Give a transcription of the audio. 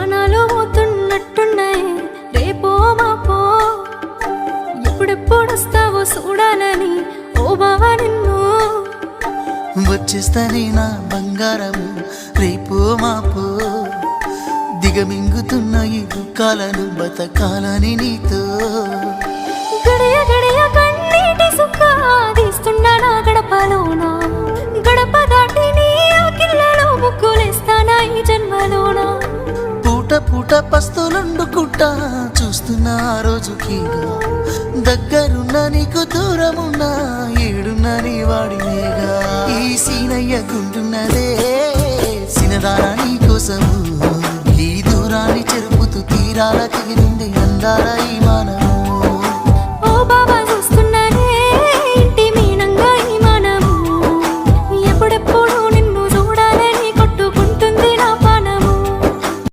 ప్రాణాలు పోతున్నట్టున్నాయి రేపో మాపో ఎప్పుడెప్పుడు వస్తావో చూడాలని ఓ బావా నిన్ను. వచ్చేస్తానే నా బంగారము రేపో మాపో. దిగమింగుతున్న ఈ దుఃఖాలను బతకాలని నీతో పూట పూట పస్తులుండుకుంటా చూస్తున్నా ఆ రోజుకి దగ్గరున్న నీకు దూరమున్నా ఏడున్న నీ వాడినేగా ఈ సీనయ్య గుండున్నదే సినదారా నీ కోసము. ఈ దూరాన్ని చెరుపుతూ తీరాల తిరిగింది అందాల